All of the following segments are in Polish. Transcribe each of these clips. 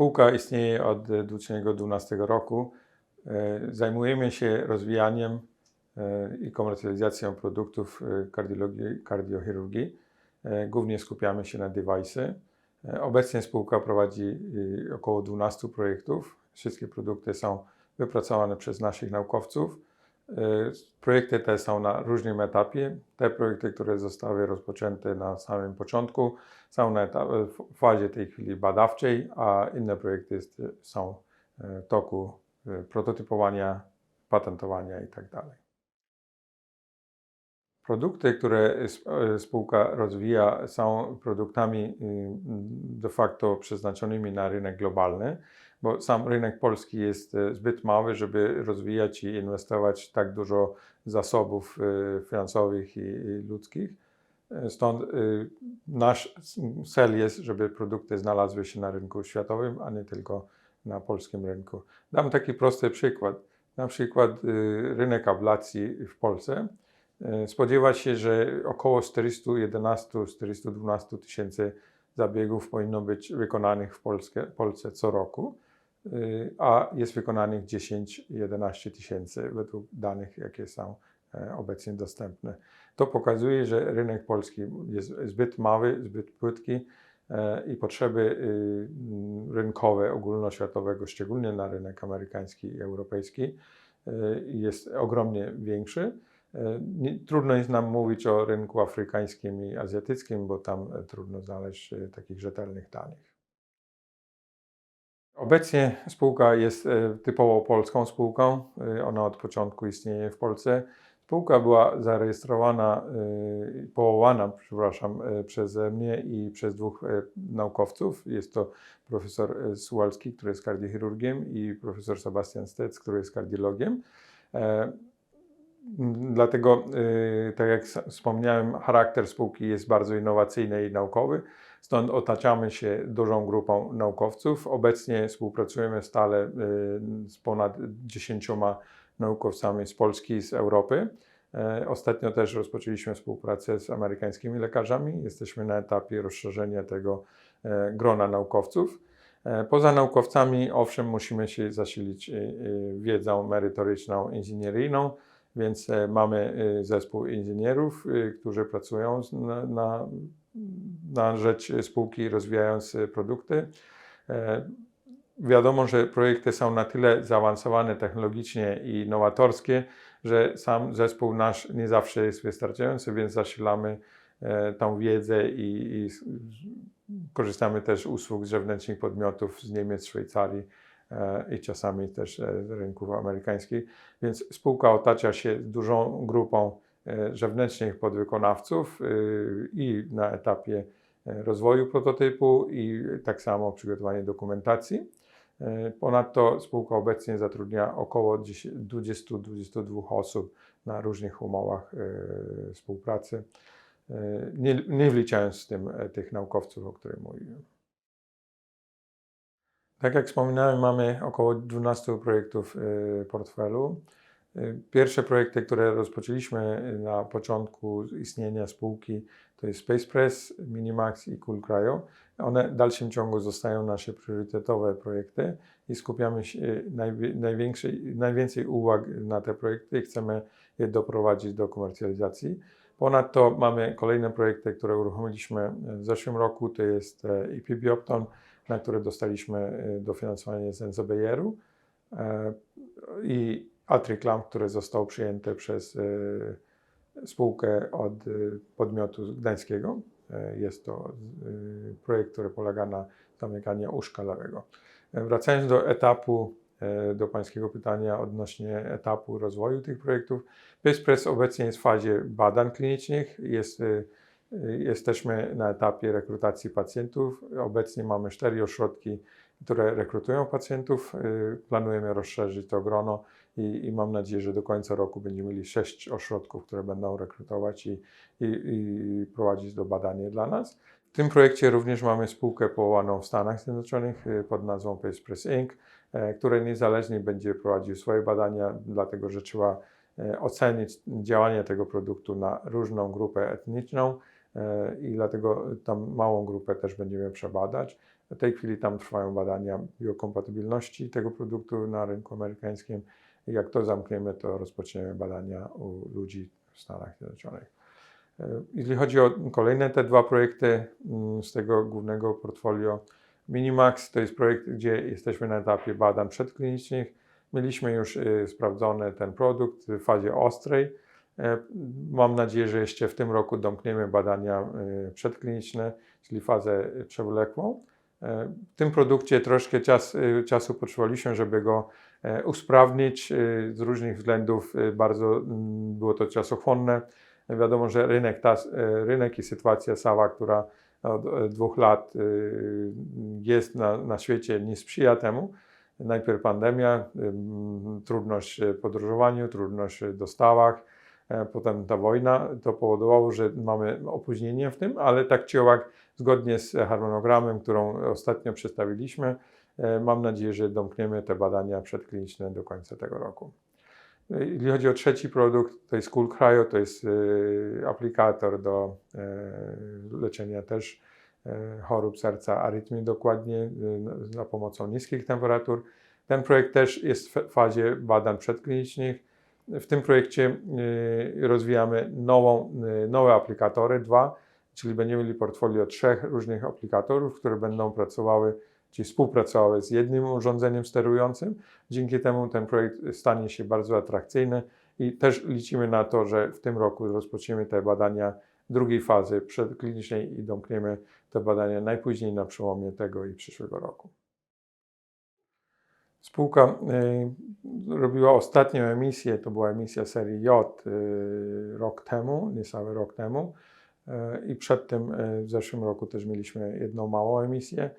Spółka istnieje od 2012 roku. E, Zajmujemy się rozwijaniem e, i komercjalizacją produktów e, kardiologii, kardiochirurgii. Głównie skupiamy się na device'y. Obecnie spółka prowadzi około 12 projektów. Wszystkie produkty są wypracowane przez naszych naukowców. E, Projekty te są na różnym etapie. Te projekty, które zostały rozpoczęte na samym początku, są na etap, w fazie tej chwili badawczej, a inne projekty jest, są w toku prototypowania, patentowania itd. Produkty, które spółka rozwija, są produktami y, de facto przeznaczonymi na rynek globalny, bo sam rynek polski jest e, zbyt mały, żeby rozwijać i inwestować tak dużo zasobów e, finansowych i, ludzkich. E, Stąd nasz cel jest, żeby produkty znalazły się na rynku światowym, a nie tylko na polskim rynku. Dam taki prosty przykład. Na przykład rynek ablacji w Polsce. Spodziewa się, że około 411-412 tysięcy zabiegów powinno być wykonanych w Polsce, Polsce co roku, a jest wykonanych 10-11 tysięcy według danych, jakie są e, obecnie dostępne. To pokazuje, że rynek polski jest zbyt mały, zbyt płytki e, i potrzeby y, rynkowe ogólnoświatowego, szczególnie na rynek amerykański i europejski, y, jest ogromnie większy. E, Trudno jest nam mówić o rynku afrykańskim i azjatyckim, bo tam e, trudno znaleźć e, takich rzetelnych danych. Obecnie spółka jest e, typowo polską spółką. E, Ona od początku istnieje w Polsce. Spółka była zarejestrowana, e, powołana, przepraszam, przeze mnie i przez dwóch naukowców. Jest to profesor Suwalski, który jest kardiochirurgiem i profesor Sebastian Stec, który jest kardiologiem. Dlatego, tak jak wspomniałem, charakter spółki jest bardzo innowacyjny i naukowy. Stąd otaczamy się dużą grupą naukowców. Obecnie współpracujemy stale y, z ponad 10 naukowcami z Polski i z Europy. E, Ostatnio też rozpoczęliśmy współpracę z amerykańskimi lekarzami. Jesteśmy na etapie rozszerzenia tego e, grona naukowców. E, Poza naukowcami, owszem, musimy się zasilić y, y, wiedzą merytoryczną, inżynieryjną, więc mamy zespół inżynierów, którzy pracują na, na, na rzecz spółki, rozwijając produkty. E, Wiadomo, że projekty są na tyle zaawansowane technologicznie i nowatorskie, że sam zespół nasz nie zawsze jest wystarczający, więc zasilamy e, tą wiedzę i, i korzystamy też z usług zewnętrznych podmiotów z Niemiec, Szwajcarii e, i czasami też z rynków amerykańskich. Więc spółka otacza się dużą grupą zewnętrznych podwykonawców y, i na etapie e, rozwoju prototypu i tak samo przygotowanie dokumentacji. E, Ponadto spółka obecnie zatrudnia około 10 20-22 osób na różnych umowach e, współpracy, e, nie, nie wliczając w tym e, tych naukowców, o których mówiłem. Tak jak wspominałem, mamy około 12 projektów portfelu. Y, Pierwsze projekty, które rozpoczęliśmy na początku istnienia spółki, to jest Space Press, Minimax i Cool Cryo. One w dalszym ciągu zostają nasze priorytetowe projekty i skupiamy się największej, najwięcej uwag na te projekty i chcemy je doprowadzić do komercjalizacji. Ponadto mamy kolejne projekty, które uruchomiliśmy w zeszłym roku, to jest e, IP Biopton, na które dostaliśmy dofinansowanie z NZBR-u i Atriclam, które zostało przyjęte przez e, spółkę od e, podmiotu gdańskiego. E, Jest to projekt, który polega na zamykaniu łóżka lewego. Wracając do etapu, do Pańskiego pytania odnośnie etapu rozwoju tych projektów. PacePress obecnie jest w fazie badań klinicznych. Jest Jesteśmy na etapie rekrutacji pacjentów. Obecnie mamy cztery ośrodki, które rekrutują pacjentów. Planujemy rozszerzyć to grono i, i mam nadzieję, że do końca roku będziemy mieli sześć ośrodków, które będą rekrutować i, i, i prowadzić do badania dla nas. W tym projekcie również mamy spółkę powołaną w Stanach Zjednoczonych y, pod nazwą PacePress Inc., e, która niezależnie będzie prowadził swoje badania, dlatego że trzeba e, ocenić działanie tego produktu na różną grupę etniczną e, i dlatego tam małą grupę też będziemy przebadać. W tej chwili tam trwają badania biokompatybilności tego produktu na rynku amerykańskim. Jak to zamkniemy, to rozpoczniemy badania u ludzi w Stanach Zjednoczonych. E, Jeśli chodzi o kolejne te dwa projekty mm, z tego głównego portfolio, Minimax to jest projekt, gdzie jesteśmy na etapie badań przedklinicznych. Mieliśmy już y, sprawdzony ten produkt w fazie ostrej. E, Mam nadzieję, że jeszcze w tym roku domkniemy badania przedkliniczne, czyli fazę przewlekłą. E, W tym produkcie troszkę czas, czasu potrzebowaliśmy, żeby go e, usprawnić. y, Z różnych względów y, bardzo było to czasochłonne. Wiadomo, że rynek, ta, e, rynek i sytuacja SAWA, która od e, dwóch lat jest na, na świecie, nie sprzyja temu. Najpierw pandemia, trudność w podróżowaniu, trudność w dostawach, e, potem ta wojna. To powodowało, że mamy opóźnienie w tym, ale tak czy owak, zgodnie z harmonogramem, którą ostatnio przedstawiliśmy, e, mam nadzieję, że domkniemy te badania przedkliniczne do końca tego roku. Jeśli chodzi o trzeci produkt, to jest Cool Cryo, to jest y, aplikator do leczenia też chorób serca, arytmii dokładnie, za pomocą niskich temperatur. Ten projekt też jest w fazie badań przedklinicznych. W tym projekcie rozwijamy nową, nowe aplikatory, dwa, czyli będziemy mieli portfolio trzech różnych aplikatorów, które będą pracowały, czyli współpracowały z jednym urządzeniem sterującym. Dzięki temu ten projekt stanie się bardzo atrakcyjny i też liczymy na to, że w tym roku rozpoczniemy te badania drugiej fazy przedklinicznej i domkniemy te badania najpóźniej na przełomie tego i przyszłego roku. Spółka y, robiła ostatnią emisję, to była emisja serii J y, rok temu, niecały rok temu. Y, I przed tym y, w zeszłym roku też mieliśmy jedną małą emisję.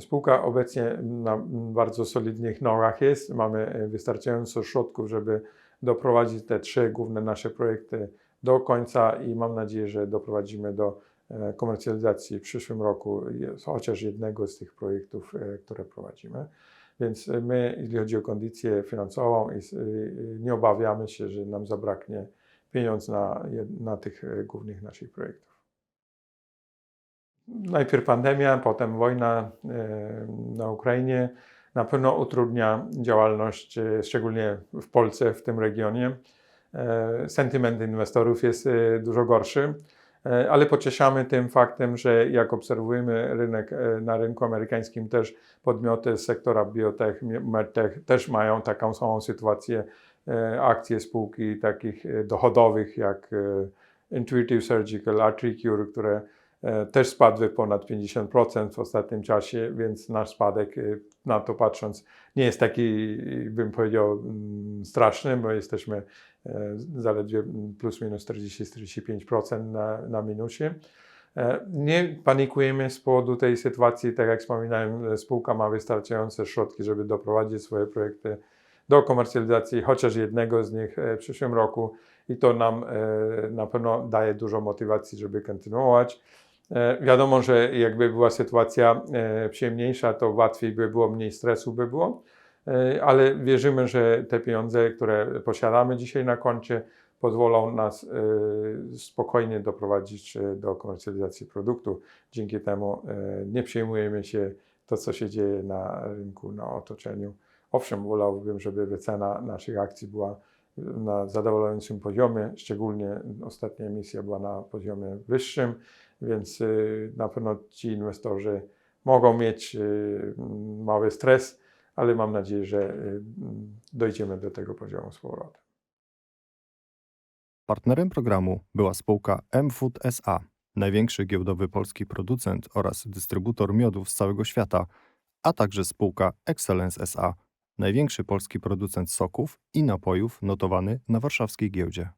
Spółka obecnie na bardzo solidnych nogach jest. Mamy e, wystarczająco środków, żeby doprowadzić te trzy główne nasze projekty do końca i mam nadzieję, że doprowadzimy do e, komercjalizacji w przyszłym roku chociaż jednego z tych projektów, e, które prowadzimy. Więc my, jeśli chodzi o kondycję finansową, nie obawiamy się, że nam zabraknie pieniądz na, na tych głównych naszych projektów. Najpierw pandemia, potem wojna e, na Ukrainie na pewno utrudnia działalność, e, szczególnie w Polsce, w tym regionie. E, Sentyment inwestorów jest dużo gorszy, ale pocieszamy tym faktem, że jak obserwujemy rynek na rynku amerykańskim, też podmioty z sektora biotech, medtech też mają taką samą sytuację. Akcje spółki takich dochodowych jak Intuitive Surgical, AtriCure, które też spadły ponad 50% w ostatnim czasie, więc nasz spadek e, na to patrząc nie jest taki, bym powiedział, mm, straszny, bo jesteśmy e, zaledwie plus minus 40-45% na, na minusie. E, Nie panikujemy z powodu tej sytuacji, tak jak wspominałem, e, spółka ma wystarczające środki, żeby doprowadzić swoje projekty do komercjalizacji, chociaż jednego z nich e, w przyszłym roku i to nam e, na pewno daje dużo motywacji, żeby kontynuować. E, Wiadomo, że jakby była sytuacja e, przyjemniejsza, to łatwiej by było, mniej stresu by było, E, ale wierzymy, że te pieniądze, które posiadamy dzisiaj na koncie, pozwolą nas spokojnie doprowadzić do komercjalizacji produktu. Dzięki temu nie przejmujemy się to, co się dzieje na rynku, na otoczeniu. Owszem, wolałbym, żeby wycena naszych akcji była na zadowalającym poziomie, szczególnie ostatnia emisja była na poziomie wyższym, więc y, na pewno ci inwestorzy mogą mieć y, mały stres, ale mam nadzieję, że y, dojdziemy do tego poziomu z powrotem. Partnerem programu była spółka M-Food SA, największy giełdowy polski producent oraz dystrybutor miodów z całego świata, a także spółka Excellence SA, największy polski producent soków i napojów notowany na warszawskiej giełdzie.